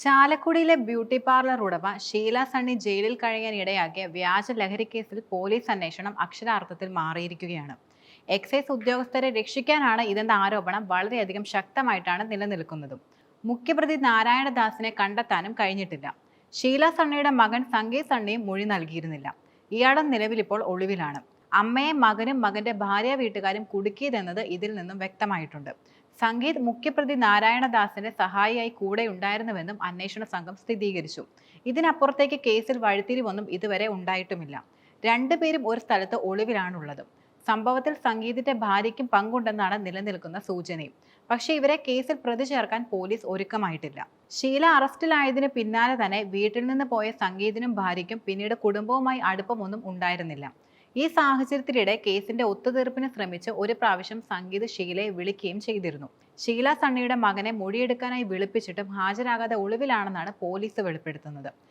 ചാലക്കുടിയിലെ beauty parlour ഉടമ ഷീല സണ്ണി ജയിലിൽ കഴിയാൻ ഇടയാക്കിയ വ്യാജ ലഹരിക്കേസിൽ കേസിൽ പോലീസ് അന്വേഷണം അക്ഷരാർത്ഥത്തിൽ മാറിയിരിക്കുകയാണ്. എക്സൈസ് ഉദ്യോഗസ്ഥരെ രക്ഷിക്കാനാണ് ഇതെന്ന ആരോപണം വളരെയധികം ശക്തമായിട്ടാണ് നിലനിൽക്കുന്നതും. മുഖ്യപ്രതി നാരായണദാസിനെ കണ്ടെത്താനും കഴിഞ്ഞിട്ടില്ല. ഷീല സണ്ണിയുടെ മകൻ സംഗീത് സണ്ണിയും മൊഴി നൽകിയിരുന്നില്ല. ഇയാളും നിലവിലിപ്പോൾ ഒളിവിലാണ്. അമ്മയെ മകനും മകന്റെ ഭാര്യ വീട്ടുകാരും കുടുക്കിയതെന്നത് ഇതിൽ നിന്നും വ്യക്തമായിട്ടുണ്ട്. സംഗീത് മുഖ്യപ്രതി നാരായണദാസിന്റെ സഹായിയായി കൂടെ ഉണ്ടായിരുന്നുവെന്നും അന്വേഷണ സംഘം സ്ഥിരീകരിച്ചു. ഇതിനപ്പുറത്തേക്ക് കേസിൽ വഴിത്തിരിവൊന്നും ഇതുവരെ ഉണ്ടായിട്ടുമില്ല. രണ്ടുപേരും ഒരു സ്ഥലത്ത് ഒളിവിലാണുള്ളത്. സംഭവത്തിൽ സംഗീതിന്റെ ഭാര്യയ്ക്കും പങ്കുണ്ടെന്നാണ് നിലനിൽക്കുന്ന സൂചനയും. പക്ഷേ ഇവരെ കേസിൽ പ്രതി ചേർക്കാൻ പോലീസ് ഒരുക്കമായിട്ടില്ല. ഷീല അറസ്റ്റിലായതിനു പിന്നാലെ തന്നെ വീട്ടിൽ നിന്ന് പോയ സംഗീതിനും ഭാര്യയ്ക്കും പിന്നീട് കുടുംബവുമായി അടുപ്പമൊന്നും ഉണ്ടായിരുന്നില്ല. ഈ സാഹചര്യത്തിനിടെ കേസിന്റെ ഒത്തുതീർപ്പിന് ശ്രമിച്ച് ഒരു പ്രാവശ്യം സംഗീത് ഷീലയെ വിളിക്കുകയും ചെയ്തിരുന്നു. ഷീല സണ്ണിയുടെ മകനെ മൊഴിയെടുക്കാനായി വിളിപ്പിച്ചിട്ടും ഹാജരാകാതെ ഒളിവിലാണെന്നാണ് പോലീസ് വെളിപ്പെടുത്തുന്നത്.